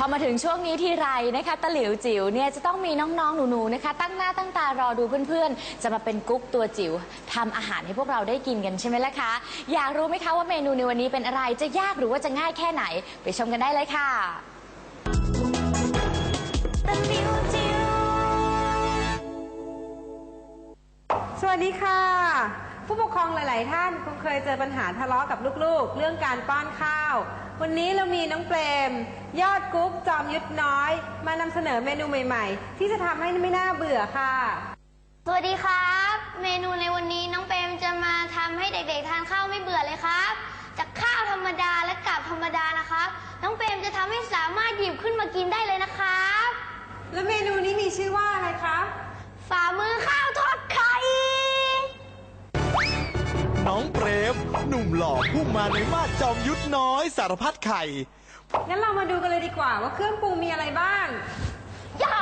พอมาถึงช่วงนี้ที่ไรนะคะตะหลิวจิ๋วเนี่ยจะต้องมีน้องๆ หนูๆ นะคะ ตั้งหน้าตั้งตารอดูเพื่อนๆ จะมาเป็นกุ๊กตัวจิ๋วทำอาหารให้พวกเราได้กินกันใช่ไหมล่ะคะ อยากรู้ไหมคะว่าเมนูในวันนี้เป็นอะไรจะยากหรือว่าจะง่ายแค่ไหน ไปชมกันได้เลยค่ะตะหลิวจิ๋วสวัสดีค่ะ ผู้ปกครองหลาย ๆ ท่านคงเคยเจอปัญหาทะเลาะกับลูก ๆ เรื่องการป้อนข้าว วันนี้เรามีน้องเปรม ยอดกุ๊กจอมยุทธน้อย มานำเสนอเมนูใหม่ ๆ ที่จะทำให้ไม่น่าเบื่อค่ะ สวัสดีครับ เมนูในวันนี้น้องเปรมจะมาทำให้เด็กๆทานข้าวไม่เบื่อเลยครับ จากข้าวธรรมดาและกับธรรมดานะครับ น้องเปรมจะทำให้สามารถหยิบขึ้นมากินได้เลยนะครับ แล้วเมนูนี้มีชื่อว่าอะไรคะ ฝ่ามือ หนุ่มหล่อผู้มาในมาดจอมยุทธน้อยสารพัดไข่ งั้นเรามาดูกันเลยดีกว่าว่าเครื่องปรุงมีอะไรบ้างย่า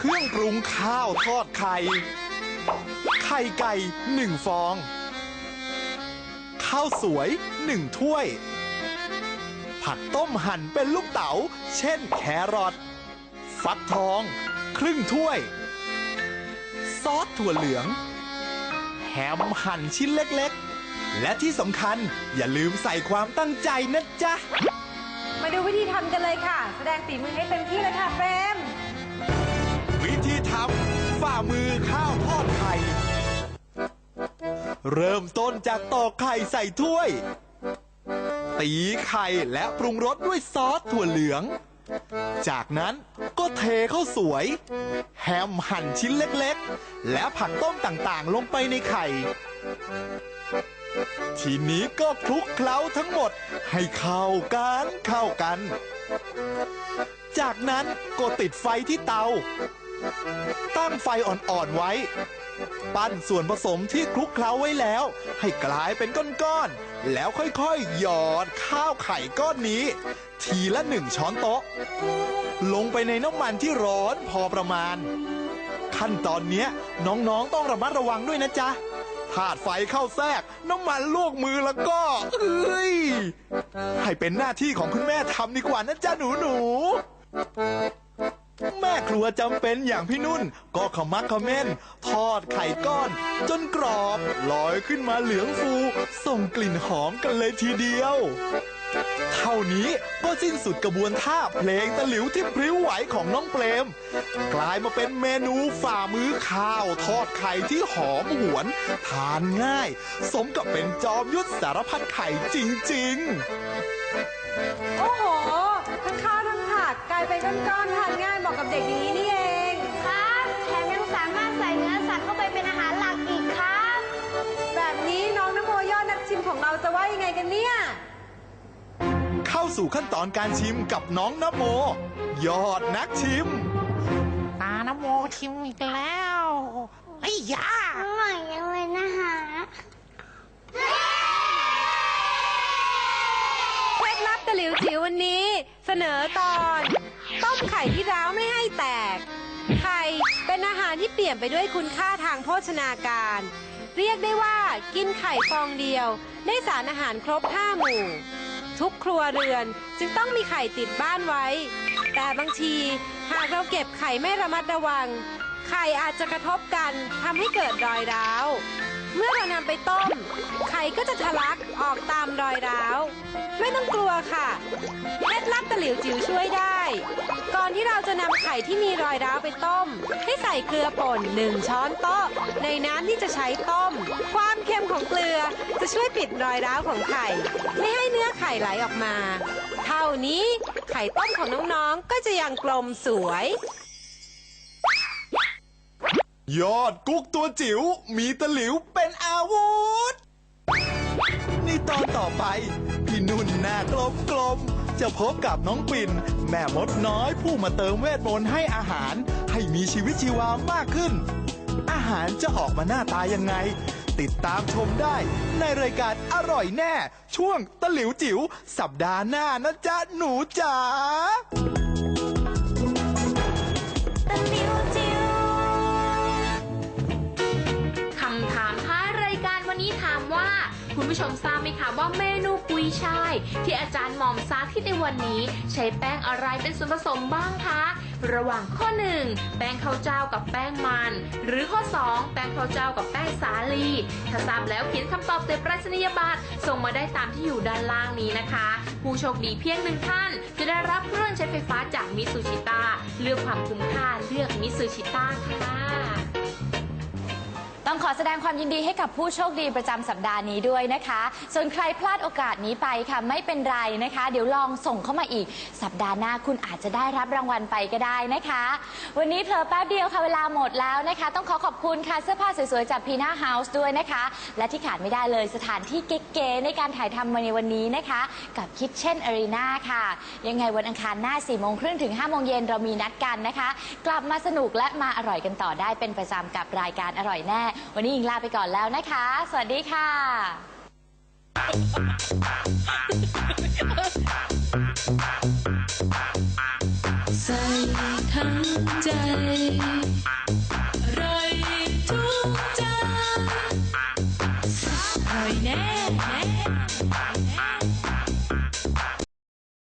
เครื่องปรุงข้าวทอดไข่ ไข่ไก่หนึ่งฟอง ข้าวสวยหนึ่งถ้วย ผักต้มหั่นเป็นลูกเต๋า เช่นแครอทฟักทอง ครึ่งถ้วย ซอสถั่วเหลือง แฮมหั่นชิ้นเล็กๆ และที่สำคัญอย่าลืมใส่ความตั้งใจนะจ๊ะ มาดูวิธีทำกันเลยค่ะ แสดงฝีมือให้เต็มที่เลยค่ะเปรม วิธีทำฝ่ามือข้าวทอดไข่ เริ่มต้นจากตอกไข่ใส่ถ้วย ตีไข่และปรุงรสด้วยซอสถั่วเหลือง จากนั้นก็เทข้าวสวย แฮมหั่นชิ้นเล็กๆ และผักต้มต่างๆ ลงไปในไข่ ทีนี้ก็คลุกเคล้าทั้งหมดให้เข้ากันเข้ากัน จากนั้นก็ติดไฟที่เตา ตั้งไฟอ่อนๆไว้ ปั้นส่วนผสมที่คลุกเคล้าไว้แล้ว ให้กลายเป็นก้อนๆ แล้วค่อยๆ หยอดข้าวไข่ก้อนนี้ ทีละหนึ่งช้อนโต๊ะ ลงไปในน้ำมันที่ร้อนพอประมาณ ขั้นตอนเนี้ยน้องๆต้องระมัดระวังด้วยนะจ๊ะ ธาดไฟเข้าแทรก น้ำมันลวกมือแล้วก็เอ้ยให้เป็นหน้าที่ของคุณแม่ทำดีกว่านะจ๊ะหนูหนูแม่ครัวจำเป็นอย่างพี่นุ่น ก็ขมักขม้น ทอดไข่ก้อน จนกรอบลอยขึ้นมาเหลืองฟู ส่งกลิ่นหอมกันเลยทีเดียว เท่านี้ก็สิ้นสุดกระบวนท่าเพลงตะหลิวที่พริ้วไหวของน้องเปรม กลายมาเป็นเมนูฝ่ามือข้าวทอดไข่ที่หอมหวน ทานง่าย สมกับเป็นจอมยุทธสารพัดไข่จริง ๆ โอ้โห ทั้งข้าวทั้งผักกลายเป็นก้อนๆทานง่ายเหมาะกับเด็กอย่างนี้นี่เองครับแถมยังสามารถใส่เนื้อสัตว์เข้าไปเป็นอาหารหลักอีกครับ แบบนี้น้องนโมยอดนักชิมของเราจะว่ายังไงกันเนี่ยเข้า สู่ขั้นตอนการชิมกับน้องนโม ยอดนักชิม ตาน้ำโมชิมอีกแล้วไอ้ยาอร่อยจังเลยนะคะเคล็ดลับตะหลิวจิ๋ววันนี้ เสนอตอน ต้มไข่ที่ร้าวไม่ให้แตก ไข่เป็นอาหารที่เปลี่ยนไปด้วยคุณค่าทางโภชนาการ เรียกได้ว่ากินไข่ฟองเดียว ได้สารอาหารครบ5หมู่ ทุกครัวเรือน จึงต้องมีไข่ติดบ้านไว้ แต่บางทีหากเราเก็บไข่ไม่ระมัดระวัง ไข่อาจจะกระทบกันทำให้เกิดรอยร้าว เมื่อเรานำไปต้ม ก็จะทะลักออกตามรอยร้าว ไม่ต้องกลัวค่ะเคล็ดลับตะหลิวจิ๋วช่วยได้ ก่อนที่เราจะนำไข่ที่มีรอยร้าวไปต้ม ให้ใส่เกลือป่นหนึ่งช้อนโต๊ะ ในน้ำที่จะใช้ต้ม ความเค็มของเกลือจะช่วยปิดรอยร้าวของไข่ ไม่ให้เนื้อไข่ไหลออกมา เท่านี้ไข่ต้มของน้องๆก็จะยังกลมสวย ยอดกุ๊กตัวจิ๋วมีตะหลิวเป็นอาวุธ ในตอนต่อไป พี่นุ่นหน้ากลมกลมๆจะพบกับน้องปิ่น แม่มดน้อยผู้มาเติมเวทมนต์ให้อาหาร ให้มีชีวิตชีวามากขึ้น อาหารจะออกมาหน้าตายังไง ติดตามชมได้ในรายการอร่อยแน่ ช่วงตะหลิวจิ๋วสัปดาห์หน้านะจ๊ะหนูจ๋าคำถามท้ายรายการวันนี้ถามว่า คุณผู้ชมทราบไหมคะว่าเมนูกุยช่าย ที่อาจารย์หม่อมสาธิตในวันนี้ ใช้แป้งอะไรเป็นส่วนผสมบ้างคะ ระหว่างข้อ 1 แป้งข้าวเจ้ากับแป้งมัน หรือข้อ 2 แป้งข้าวเจ้ากับแป้งสาลี ถ้าทราบแล้วเขียนคำตอบใส่ปรายศนียบัตรส่งมาได้ตามที่อยู่ด้านล่างนี้นะคะ ผู้โชคดีเพียงหนึ่งท่าน จะได้รับเครื่องใช้ไฟฟ้าจากมิซูชิต้าเลือกความคุ้มค่าเลือกมิซูชิต้าค่ะ ต้องขอแสดงความยินดีให้กับผู้โชคดีประจำสัปดาห์นี้ด้วยนะคะ ส่วนใครพลาดโอกาสนี้ไปค่ะไม่เป็นไรนะคะ เดี๋ยวลองส่งเข้ามาอีก สัปดาห์หน้าคุณอาจจะได้รับรางวัลไปก็ได้นะคะ วันนี้เผลอแป๊บเดียวค่ะเวลาหมดแล้วนะคะ ต้องขอขอบคุณค่ะเสื้อผ้าสวยๆจากพีน่าเฮาส์ด้วยนะคะ และที่ขาดไม่ได้เลยสถานที่เก๋ๆในการถ่ายทำมาในวันนี้นะคะ กับ Kitchen Arena ค่ะ ยังไงวันอังคารหน้า4โมงครึ่งถึง5โมงเย็นเรามีนัดกันนะคะ กลับมาสนุกและมาอร่อยกันต่อได้เป็นประจำกับรายการอร่อยแน่วันนี้ยิงลาไปก่อนแล้วนะคะ สวัสดีค่ะ ใส่ทั้งใจ